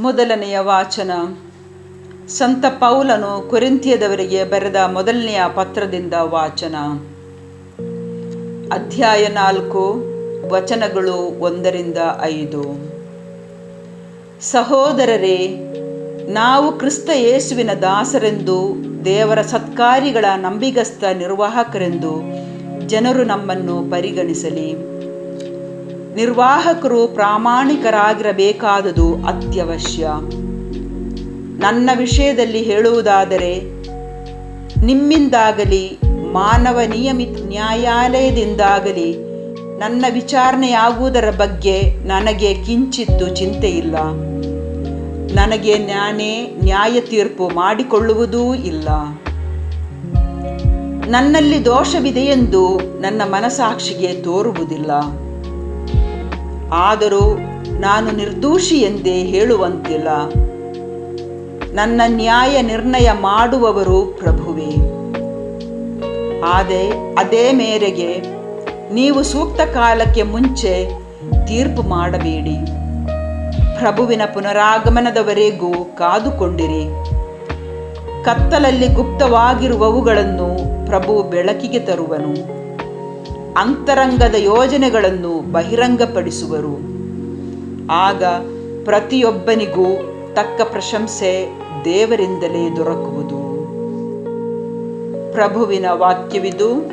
ಮೊದಲನೆಯ ವಾಚನ. ಸಂತ ಪೌಲನು ಕೊರಿಂತಿಯದವರಿಗೆ ಬರೆದ ಮೊದಲನೆಯ ಪತ್ರದಿಂದ ವಾಚನ. ಅಧ್ಯಾಯ ನಾಲ್ಕು, ವಚನಗಳು ಒಂದರಿಂದ ಐದು. ಸಹೋದರರೇ, ನಾವು ಕ್ರಿಸ್ತ ಯೇಸುವಿನ ದಾಸರೆಂದು, ದೇವರ ಸತ್ಕಾರಿಗಳ ನಂಬಿಗಸ್ತ ನಿರ್ವಾಹಕರೆಂದು ಜನರು ನಮ್ಮನ್ನು ಪರಿಗಣಿಸಲಿ. ನಿರ್ವಾಹಕರು ಪ್ರಾಮಾಣಿಕರಾಗಿರಬೇಕಾದುದು ಅತ್ಯವಶ್ಯ. ನನ್ನ ವಿಷಯದಲ್ಲಿ ಹೇಳುವುದಾದರೆ, ನಿಮ್ಮಿಂದಾಗಲಿ, ಮಾನವ ನಿಯಮಿತ ನ್ಯಾಯಾಲಯದಿಂದಾಗಲಿ ನನ್ನ ವಿಚಾರಣೆಯಾಗುವುದರ ಬಗ್ಗೆ ನನಗೆ ಕಿಂಚಿತ್ತು ಚಿಂತೆ ಇಲ್ಲ ನನಗೆ ನಾನೇ ನ್ಯಾಯ ತೀರ್ಪು ಮಾಡಿಕೊಳ್ಳುವುದೂ ಇಲ್ಲ. ನನ್ನಲ್ಲಿ ದೋಷವಿದೆಯೆಂದು ನನ್ನ ಮನಸಾಕ್ಷಿಗೆ ತೋರುವುದಿಲ್ಲ. ಆದರೂ ನಾನು ನಿರ್ದೋಷಿ ಎಂದೇ ಹೇಳುವಂತಿಲ್ಲ. ನನ್ನ ನ್ಯಾಯ ನಿರ್ಣಯ ಮಾಡುವವರು ಪ್ರಭುವೇ. ಆದರೆ ಅದೇ ಮೇರೆಗೆ ನೀವು ಸೂಕ್ತ ಕಾಲಕ್ಕೆ ಮುಂಚೆ ತೀರ್ಪು ಮಾಡಬೇಡಿ. ಪ್ರಭುವಿನ ಪುನರಾಗಮನದವರೆಗೂ ಕಾದುಕೊಂಡಿರಿ. ಕತ್ತಲಲ್ಲಿ ಗುಪ್ತವಾಗಿರುವವುಗಳನ್ನು ಪ್ರಭು ಬೆಳಕಿಗೆ ತರುವನು. ಅಂತರಂಗದ ಯೋಜನೆಗಳನ್ನು ಬಹಿರಂಗಪಡಿಸುವರು. ಆಗ ಪ್ರತಿಯೊಬ್ಬನಿಗೂ ತಕ್ಕ ಪ್ರಶಂಸೆ ದೇವರಿಂದಲೇ ದೊರಕುವುದು. ಪ್ರಭುವಿನ ವಾಕ್ಯವಿದು,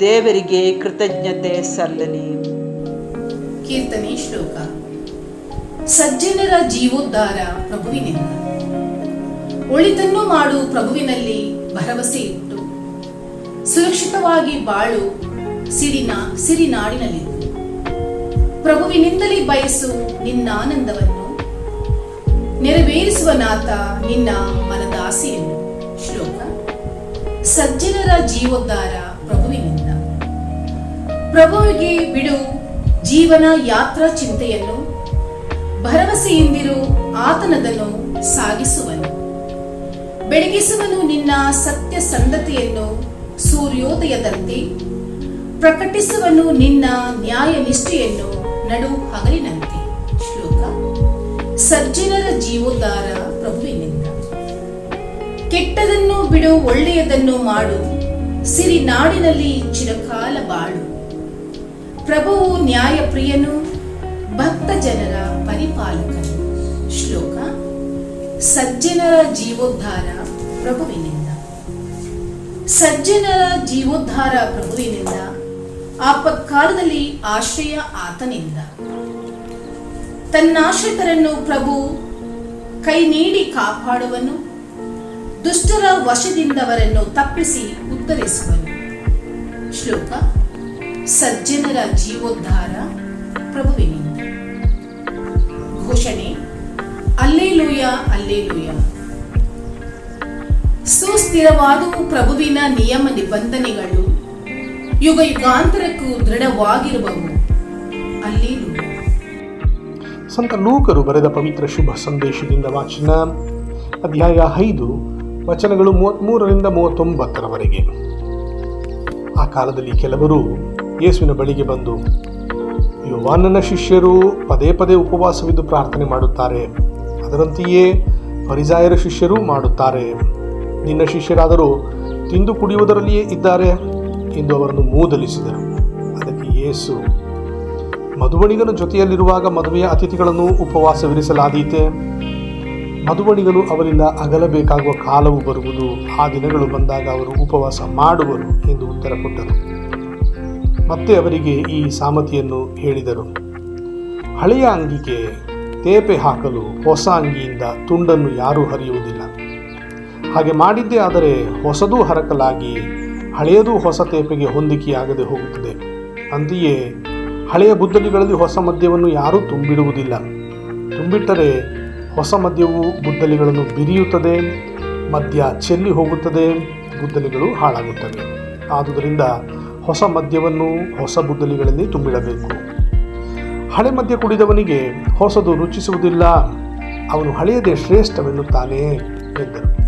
ದೇವರಿಗೆ ಕೃತಜ್ಞತೆ ಸಲ್ಲಲಿ. ಕೀರ್ತನೆ ಶ್ಲೋಕ. ಸಜ್ಜನರ ಜೀವೋದ್ಧಾರ ಪ್ರಭುವಿನಿಂದ. ಒಳಿತನ್ನು ಮಾಡು ಪ್ರಭುವಿನಲ್ಲಿ ಭರವಸೆ. ಸುರಕ್ಷಿತವಾಗಿ ಬಾಳು ಸಿರಿನ ಸಿರಿನಾಡಿನಲ್ಲಿ. ಪ್ರಭುವಿನಿಂದಲೇ ಬಯಸು ನಿನ್ನ ಆನಂದವನ್ನು ನೆರವೇರಿಸುವ ನಾಥ ನಿನ್ನ ಮನದಾಸೆಯನ್ನು. ಶ್ಲೋಕ. ಸಜ್ಜನರ ಜೀವೋದ್ಧಾರ ಪ್ರಭುವಿನಿಂದ. ಪ್ರಭುವಿಗೆ ಬಿಡು ಜೀವನ ಯಾತ್ರಾ ಚಿಂತೆಯನ್ನು. ಭರವಸೆಯಿಂದಿರು ಆತನದನ್ನು ಸಾಗಿಸುವನು. ಬೆಳಗಿಸುವನು ನಿನ್ನ ಸತ್ಯ ಸಂಧತೆಯನ್ನು. ಸೂರ್ಯೋದಯದಂತೆ ಪ್ರಕಟಿಸುವನು ನಿನ್ನ ನ್ಯಾಯ ನಿಷ್ಠೆಯನ್ನು ನಡು ಹಗಲಿನಂತೆ. ಶ್ಲೋಕ. ಸಜ್ಜನರ ಜೀವೋದ್ಧಾರ ಪ್ರಭುವಿನಿಂದ. ಕೆಟ್ಟದನ್ನು ಬಿಡು, ಒಳ್ಳೆಯದನ್ನು ಮಾಡು ಸಿರಿ ನಾಡಿನಲ್ಲಿ ಚಿರಕಾಲ ಬಾಳು. ಪ್ರಭುವು ನ್ಯಾಯಪ್ರಿಯನು ಭಕ್ತ ಜನರ ಪರಿಪಾಲಕನು. ಶ್ಲೋಕ. ಸಜ್ಜನರ ಜೀವೋದ್ಧಾರ ಪ್ರಭುವಿನಿಂದ. ಸಜ್ಜನರ ಜೀವೋದ್ಧಾರ ಪ್ರಭುವಿನಿಂದ, ಆಪತ್ಕಾಲದಲ್ಲಿ ಆಶ್ರಯ ಆತನಿಂದ. ತನ್ನಾಶ್ರಿತರನ್ನು ಪ್ರಭು ಕೈ ನೀಡಿ ಕಾಪಾಡುವನು, ದುಷ್ಟರ ವಶದಿಂದವರನ್ನು ತಪ್ಪಿಸಿ ಉತ್ತರಿಸುವನು. ಶ್ಲೋಕ, ಸಜ್ಜನರ ಜೀವೋದ್ಧಾರ ಪ್ರಭುವಿನಿಂದ. ಘೋಷಣೆ, ಅಲ್ಲೇಲೂಯ ಅಲ್ಲೇಲೂಯ. ಸುಸ್ಥಿರವಾದವು ಪ್ರಭುವಿನ ನಿಯಮ ನಿಬಂಧನೆಗಳು ಯುಗ ಯುಗಾಂತರಕ್ಕೂ ದೃಢವಾಗಿರುವವು. ಅಲ್ಲಿ ಸಂತ ಲೂಕರು ಬರೆದ ಪವಿತ್ರ ಶುಭ ಸಂದೇಶದಿಂದ ವಾಚನ ಅಧ್ಯಾಯ ಐದು, ವಚನಗಳು ಮೂವತ್ತ್ಮೂರರಿಂದ ಮೂವತ್ತೊಂಬತ್ತರವರೆಗೆ. ಆ ಕಾಲದಲ್ಲಿ ಕೆಲವರು ಯೇಸುವಿನ ಬಳಿಗೆ ಬಂದು, ಯುವಾನನ ಶಿಷ್ಯರು ಪದೇ ಪದೇ ಉಪವಾಸವಿದ್ದು ಪ್ರಾರ್ಥನೆ ಮಾಡುತ್ತಾರೆ. ಅದರಂತೆಯೇ ಪರಿಜಾಯರ ಶಿಷ್ಯರು ಮಾಡುತ್ತಾರೆ. ನಿನ್ನ ಶಿಷ್ಯರಾದರೂ ತಿಂದು ಕುಡಿಯುವುದರಲ್ಲಿಯೇ ಇದ್ದಾರೆ ಎಂದು ಅವರನ್ನು ಮೂದಲಿಸಿದರು. ಅದಕ್ಕೆ ಯೇಸು, ಮಧುವಣಿಗನ ಜೊತೆಯಲ್ಲಿರುವಾಗ ಮದುವೆಯ ಅತಿಥಿಗಳನ್ನು ಉಪವಾಸವಿರಿಸಲಾದೀತೆ. ಮಧುವಣಿಗನು ಅವರಿಂದ ಅಗಲಬೇಕಾಗುವ ಕಾಲವು ಬರುವುದು, ಆ ದಿನಗಳು ಬಂದಾಗ ಅವರು ಉಪವಾಸ ಮಾಡುವರು ಎಂದು ಉತ್ತರ ಕೊಟ್ಟರು ಮತ್ತೆ ಅವರಿಗೆ ಈ ಸಾಮತಿಯನ್ನು ಹೇಳಿದರು. ಹಳೆಯ ಅಂಗಿಗೆ ತೇಪೆ ಹಾಕಲು ಹೊಸ ಅಂಗಿಯಿಂದ ತುಂಡನ್ನು ಯಾರೂ ಹರಿಯುವುದಿಲ್ಲ. ಹಾಗೆ ಮಾಡಿದ್ದೇ ಆದರೆ ಹೊಸದೂ ಹರಕಲಾಗಿ ಹಳೆಯದು ಹೊಸ ತೇಪೆಗೆ ಹೊಂದಿಕೆಯಾಗದೆ ಹೋಗುತ್ತದೆ. ಅಂತೆಯೇ ಹಳೆಯ ಬುದ್ದಲಿಗಳಲ್ಲಿ ಹೊಸ ಮದ್ಯವನ್ನು ಯಾರೂ ತುಂಬಿಡುವುದಿಲ್ಲ. ತುಂಬಿಟ್ಟರೆ ಹೊಸ ಮದ್ಯವು ಬುದ್ದಲಿಗಳನ್ನು ಬಿರಿಯುತ್ತದೆ, ಮದ್ಯ ಚೆಲ್ಲಿ ಹೋಗುತ್ತದೆ ಬುದ್ದಲಿಗಳು ಹಾಳಾಗುತ್ತವೆ. ಆದುದರಿಂದ ಹೊಸ ಮದ್ಯವನ್ನು ಹೊಸ ಬುದ್ದಲಿಗಳಲ್ಲಿ ತುಂಬಿಡಬೇಕು. ಹಳೆ ಮದ್ಯ ಕುಡಿದವನಿಗೆ ಹೊಸದು ರುಚಿಸುವುದಿಲ್ಲ, ಅವನು ಹಳೆಯದೇ ಶ್ರೇಷ್ಠವೆನ್ನುತ್ತಾನೆ ಎಂದರು.